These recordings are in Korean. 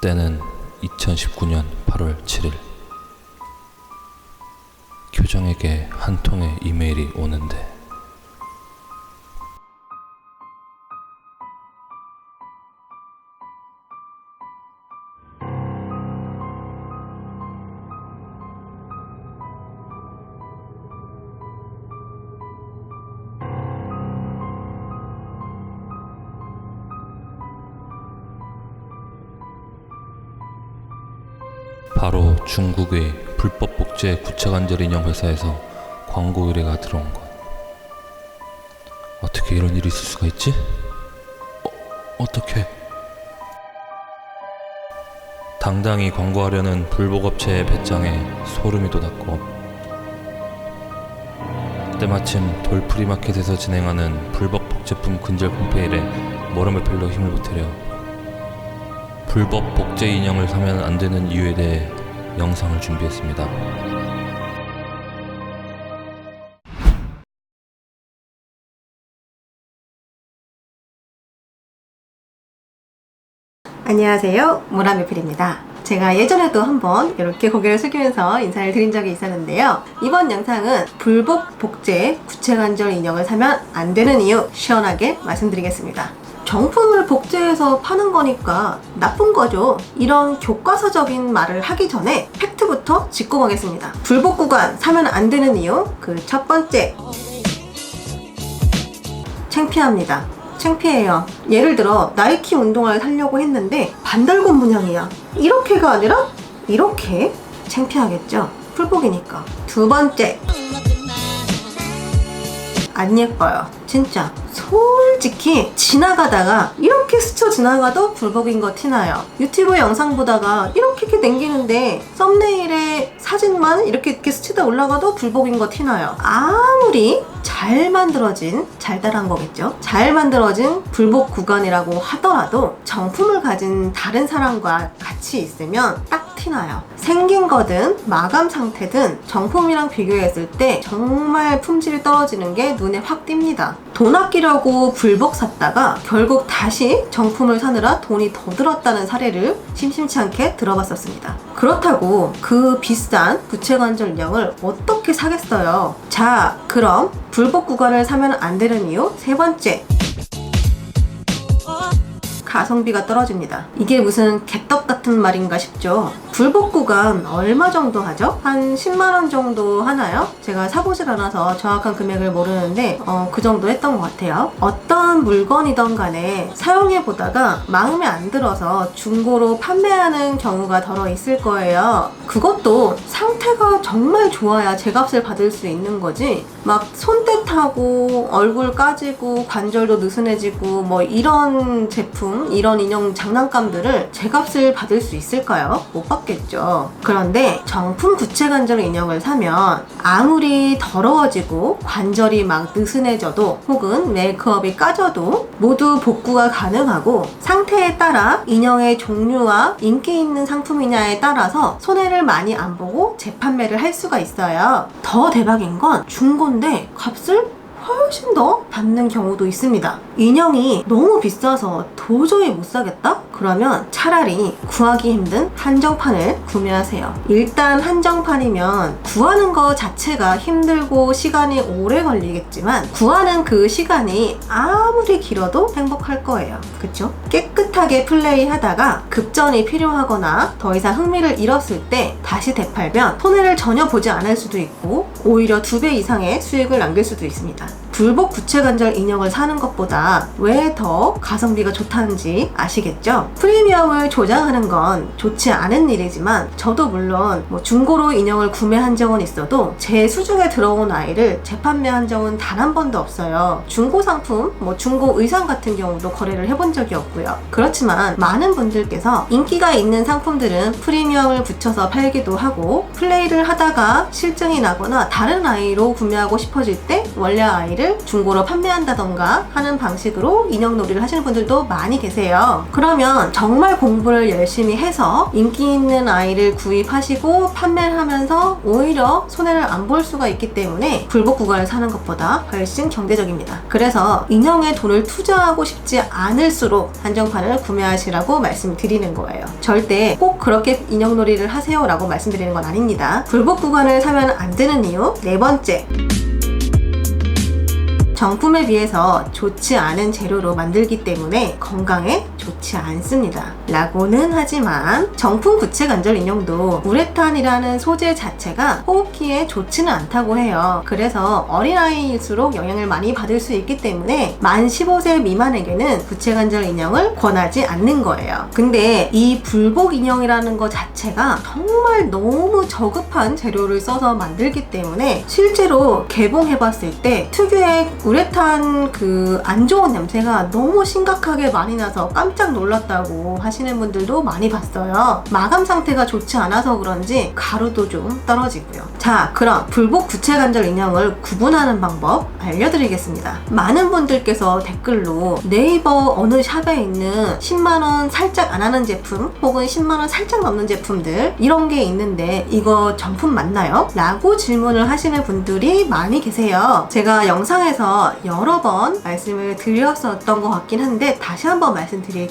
때는 2019년 8월 7일. 교정에게 한 통의 이메일이 오는데 바로 중국의 불법 복제 구체관절 인형 회사에서 광고 의뢰가 들어온 것. 어떻게 이런 일이 있을 수가 있지? 어, 어떻게? 당당히 광고하려는 불법 업체의 배짱에 소름이 돋았고 때마침 돌프리 마켓에서 진행하는 불법 복제품 근절 콩페일에 머리를 필러 힘을 보태려 불법 복제 인형을 사면 안 되는 이유에 대해 영상을 준비했습니다. 안녕하세요. 모라미필입니다. 제가 예전에도 한번 이렇게 고개를 숙이면서 인사를 드린 적이 있었는데요. 이번 영상은 불법 복제 구체관절 인형을 사면 안 되는 이유 시원하게 말씀드리겠습니다. 정품을 복제해서 파는 거니까 나쁜 거죠. 이런 교과서적인 말을 하기 전에 팩트부터 짚고 가겠습니다. 불법 구간 사면 안 되는 이유 그 첫 번째 창피합니다. 창피해요. 예를 들어 나이키 운동화를 사려고 했는데 반달곰 문양이야. 이렇게가 아니라 이렇게 창피하겠죠. 풀복이니까. 두 번째 안 예뻐요. 진짜 솔직히 지나가다가 이렇게 스쳐 지나가도 불복인 거 티나요. 유튜브 영상 보다가 이렇게 이렇게 당기는데 썸네일에 사진만 이렇게 이렇게 스치다 올라가도 불복인 거 티나요. 아무리 잘 만들어진 잘 따라한 거겠죠. 잘 만들어진 불복 구간이라고 하더라도 정품을 가진 다른 사람과 같이 있으면 딱 티나요. 생긴 거든 마감 상태든 정품이랑 비교했을 때 정말 품질이 떨어지는 게 눈에 확 띕니다. 돈 아끼려고 불복 샀다가 결국 다시 정품을 사느라 돈이 더 들었다는 사례를 심심치 않게 들어봤었습니다. 그렇다고 그 비싼 부채관절 인형을 어떻게 사겠어요? 자, 그럼 불복 구간을 사면 안 되는 이유 세 번째. 가성비가 떨어집니다. 이게 무슨 개떡 같은 말인가 싶죠. 불복 구간 얼마 정도 하죠? 한 10만원 정도 하나요? 제가 사보질 않아서 정확한 금액을 모르는데, 어, 그 정도 했던 것 같아요. 어떤 물건이던 간에 사용해보다가 마음에 안 들어서 중고로 판매하는 경우가 덜어 있을 거예요. 그것도 상태가 정말 좋아야 제 값을 받을 수 있는 거지, 막 손때타고 얼굴 까지고 관절도 느슨해지고 뭐 이런 제품, 이런 인형 장난감들을 제 값을 받을 수 있을까요? 못 받겠죠. 그런데 정품 구체 관절 인형을 사면 아무리 더러워지고 관절이 막 느슨해져도 혹은 메이크업이 까져도 모두 복구가 가능하고 상태에 따라 인형의 종류와 인기 있는 상품이냐에 따라서 손해를 많이 안 보고 재판매를 할 수가 있어요. 더 대박인 건 중고인데 값을 훨씬 더 받는 경우도 있습니다. 인형이 너무 비싸서 도저히 못 사겠다? 그러면 차라리 구하기 힘든 한정판을 구매하세요. 일단 한정판이면 구하는 거 자체가 힘들고 시간이 오래 걸리겠지만 구하는 그 시간이 아무리 길어도 행복할 거예요. 그쵸? 깨끗하게 플레이 하다가 급전이 필요하거나 더 이상 흥미를 잃었을 때 다시 되팔면 손해를 전혀 보지 않을 수도 있고 오히려 두 배 이상의 수익을 남길 수도 있습니다. 불복 구체관절 인형을 사는 것보다 왜 더 가성비가 좋다는지 아시겠죠? 프리미엄을 조장하는 건 좋지 않은 일이지만 저도 물론 뭐 중고로 인형을 구매한 적은 있어도 제 수중에 들어온 아이를 재판매한 적은 단 한 번도 없어요. 중고 상품, 뭐 중고 의상 같은 경우도 거래를 해본 적이 없고요. 그렇지만 많은 분들께서 인기가 있는 상품들은 프리미엄을 붙여서 팔기도 하고 플레이를 하다가 실증이 나거나 다른 아이로 구매하고 싶어질 때 원래 아이를 중고로 판매한다던가 하는 방식으로 인형놀이를 하시는 분들도 많이 계세요. 그러면 정말 공부를 열심히 해서 인기 있는 아이를 구입하시고 판매를 하면서 오히려 손해를 안 볼 수가 있기 때문에 불복 구간을 사는 것보다 훨씬 경제적입니다. 그래서 인형에 돈을 투자하고 싶지 않을수록 한정판을 구매하시라고 말씀드리는 거예요. 절대 꼭 그렇게 인형놀이를 하세요라고 말씀드리는 건 아닙니다. 불복 구간을 사면 안 되는 이유 네 번째. 정품에 비해서 좋지 않은 재료로 만들기 때문에 건강에 좋지 않습니다. 라고는 하지만 정품 부채 관절 인형도 우레탄이라는 소재 자체가 호흡기에 좋지는 않다고 해요. 그래서 어린아이일수록 영향을 많이 받을 수 있기 때문에 만 15세 미만에게는 부채 관절 인형을 권하지 않는 거예요. 근데 이 불복 인형이라는 것 자체가 정말 너무 저급한 재료를 써서 만들기 때문에 실제로 개봉해봤을 때 특유의 우레탄 그 안 좋은 냄새가 너무 심각하게 많이 나서 깜짝 놀랐다고 하시는 분들도 많이 봤어요. 마감 상태가 좋지 않아서 그런지 가루도 좀 떨어지고요. 자, 그럼 불복 구체 관절 인형을 구분하는 방법 알려드리겠습니다. 많은 분들께서 댓글로 네이버 어느 샵에 있는 10만원 살짝 안 하는 제품 혹은 10만원 살짝 넘는 제품들 이런 게 있는데 이거 정품 맞나요? 라고 질문을 하시는 분들이 많이 계세요. 제가 영상에서 여러 번 말씀을 드렸었던 것 같긴 한데 다시 한번 말씀드릴게요.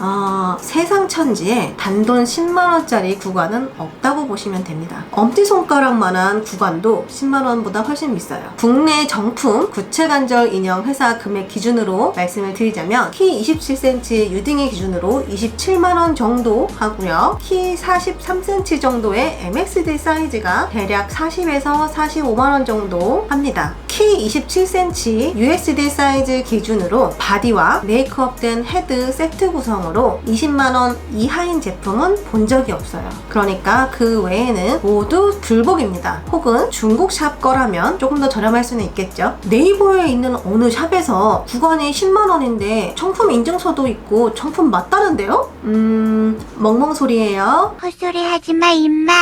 어, 세상 천지에 단돈 10만원짜리 구간은 없다고 보시면 됩니다. 엄지손가락만한 구간도 10만원보다 훨씬 비싸요. 국내 정품 구체관절 인형 회사 금액 기준으로 말씀을 드리자면 키 27cm 유딩의 기준으로 27만원 정도 하고요. 키 43cm 정도의 MXD 사이즈가 대략 40에서 45만원 정도 합니다. 키 27cm USD 사이즈 기준으로 바디와 메이크업된 헤드 세트 구성으로 20만원 이하인 제품은 본 적이 없어요. 그러니까 그 외에는 모두 불복입니다. 혹은 중국 샵 거라면 조금 더 저렴할 수는 있겠죠. 네이버에 있는 어느 샵에서 구간이 10만원인데 정품 인증서도 있고 정품 맞다는데요? 음, 멍멍 소리예요. 헛소리 하지 마, 임마.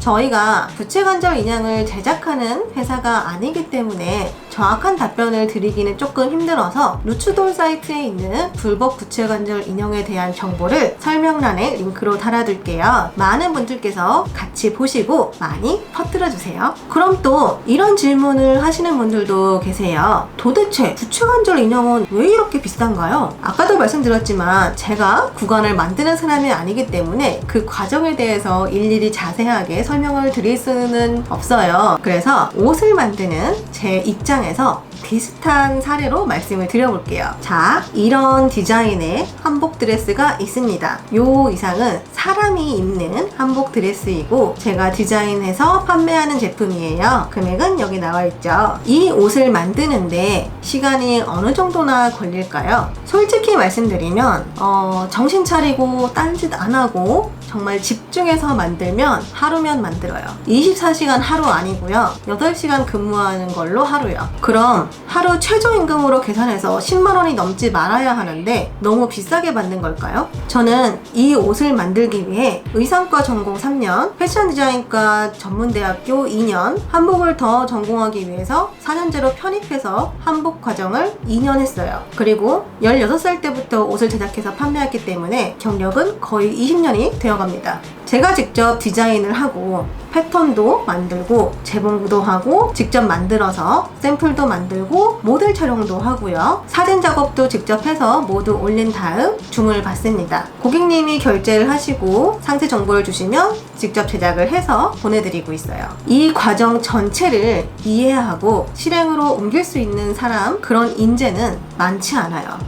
저희가 부채관절 인형을 제작하는 회사가 아니기 때문에 정확한 답변을 드리기는 조금 힘들어서 루츠돌 사이트에 있는 불법 부채관절 인형에 대한 정보를 설명란에 링크로 달아둘게요. 많은 분들께서 같이 보시고 많이 퍼뜨려 주세요. 그럼 또 이런 질문을 하시는 분들도 계세요. 도대체 부채관절 인형은 왜 이렇게 비싼가요? 아까도 말씀드렸지만 제가 구간을 만드는 사람이 아니기 때문에 그 과정에 대해서 일일이 자세하게 설명을 드릴 수는 없어요. 그래서 옷을 만드는 제 입장에 서 비슷한 사례로 말씀을 드려볼게요. 자, 이런 디자인의 한복 드레스가 있습니다. 요 이상은 사람이 입는 한복 드레스이고 제가 디자인해서 판매하는 제품이에요. 금액은 여기 나와 있죠. 이 옷을 만드는데 시간이 어느 정도나 걸릴까요? 솔직히 말씀드리면 어, 정신 차리고 딴짓 안 하고 정말 집중해서 만들면 하루면 만들어요. 24시간 하루 아니고요. 8시간 근무하는 걸로 하루요. 그럼 하루 최저임금으로 계산해서 10만원이 넘지 말아야 하는데 너무 비싸게 받는 걸까요? 저는 이 옷을 만들기 위해 의상과 전공 3년, 패션 디자인과 전문대학교 2년, 한복을 더 전공하기 위해서 4년제로 편입해서 한복 과정을 2년 했어요. 그리고 16살 때부터 옷을 제작해서 판매했기 때문에 경력은 거의 20년이 되어 갑니다. 제가 직접 디자인을 하고 패턴도 만들고 재봉구도 하고 직접 만들어서 샘플도 만들고 모델 촬영도 하고요. 사진 작업도 직접 해서 모두 올린 다음 주문을 받습니다. 고객님이 결제를 하시고 상세 정보를 주시면 직접 제작을 해서 보내드리고 있어요. 이 과정 전체를 이해하고 실행으로 옮길 수 있는 사람 그런 인재는 많지 않아요.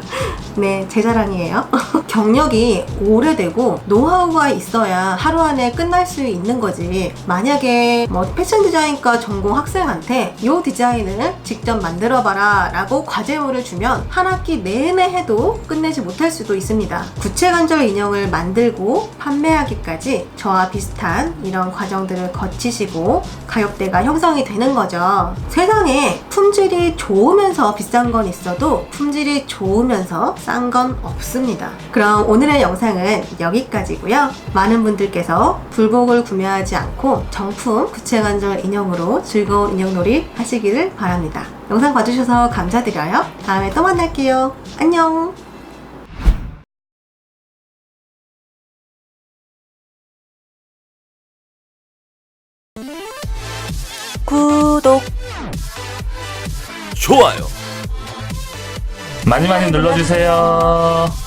네, 제 자랑이에요. 경력이 오래되고 노하우가 있어야 하루 안에 끝날 수 있는 거지. 만약에 뭐 패션 디자인과 전공 학생한테 이 디자인을 직접 만들어봐라 라고 과제물을 주면 한 학기 내내 해도 끝내지 못할 수도 있습니다. 구체관절 인형을 만들고 판매하기까지 저와 비슷한 이런 과정들을 거치시고 가격대가 형성이 되는 거죠. 세상에 품질이 좋으면서 비싼 건 있어도 품질이 좋으면서 싼 건 없습니다. 그럼 오늘의 영상은 여기까지고요. 많은 많은 분들께서 불복을 구매하지 않고 정품 구체관절 인형으로 즐거운 인형놀이 하시기를 바랍니다. 영상 봐주셔서 감사드려요. 다음에 또 만날게요. 안녕! 구독 좋아요 많이 많이 눌러주세요.